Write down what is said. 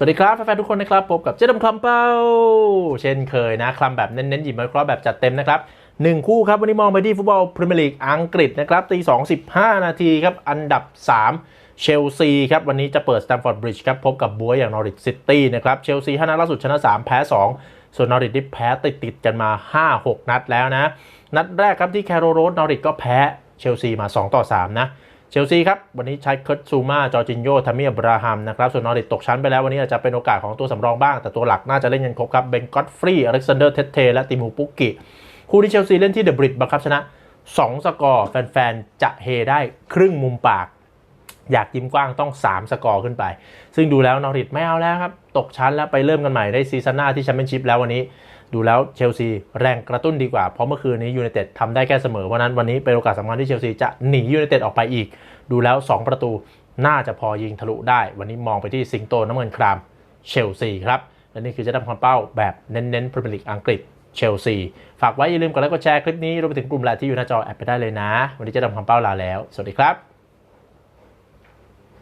สวัสดีครับแฟนๆทุกคนนะครับพบกับเจดำคลำเป้า เช่นเคยนะคลำแบบเน้นๆหยิบมาคราะห์แบบจัดเต็มนะครับหนึ่งคู่ครับ วันนี้มองไปที่ฟุตบอลพรีเมียร์ลีกอังกฤษนะครับตีสองสิบห้านาทีครับ อันดับ 3 เชลซีครับ วันนี้จะเปิดสแตมฟอร์ดบริดจ์ครับ พบกับบัวอย่างนอริทซิตี้นะครับ เชลซีห้านัดล่าสุดชนะ 3 แพ้ 2 ส่วนนอริทที่แพ้ติดๆกันมา 5-6 นัดแล้วนะ นัดแรกครับที่แคโรโรสนอริทก็แพ้เชลซีมา 2 ต่อ 3 นะ เชลซีครับ วันนี้ใช้เคิร์ตซูมาจอร์จินโยทามิอับราฮัมนะครับ ส่วนนอริทตกชั้นไปแล้ววันนี้อาจจะเป็นโอกาสของตัวสำรองบ้าง แต่ตัวหลักน่าจะเล่นกันครบครับเบนก็อตฟรีอเล็กซานเดอร์เทเทและติมูปุกกิ คู่ที่เชลซีเล่นที่เดอะบริดบังคับชนะ 2 สกอร์ แฟนๆ จะเฮได้ครึ่งมุมปาก อยากยิ้มกว้างต้อง 3 สกอร์ขึ้นไป ซึ่งดูแล้วนอริทไม่เอาแล้วครับตกชั้นแล้วไปเริ่มกันใหม่ได้ซีซั่นหน้าที่แชมเปี้ยนชิพแล้ววันนี้ ดูแล้วเชลซีแรงกระตุ้นดีกว่า เพราะเมื่อคืนนี้ยูไนเต็ดทำได้แค่เสมอ เพราะนั้นวันนี้เป็นโอกาสสำคัญที่เชลซีจะหนียูไนเต็ดออกไปอีก ดูแล้ว 2 ประตูน่าจะพอยิงทะลุได้ วันนี้มองไปที่สิงโตน้ำเงินครามเชลซีครับและนี่คือจะทำความเป้าแบบเน้นๆพรีเมียร์ลีกอังกฤษเชลซีฝากไว้อย่าลืมกดไลค์กดแชร์คลิปนี้รวมไปถึงกลุ่มไลน์ที่อยู่หน้าจอแอดไปได้เลยนะ วันนี้จะทำความเป้าลาแล้ว สวัสดีครับ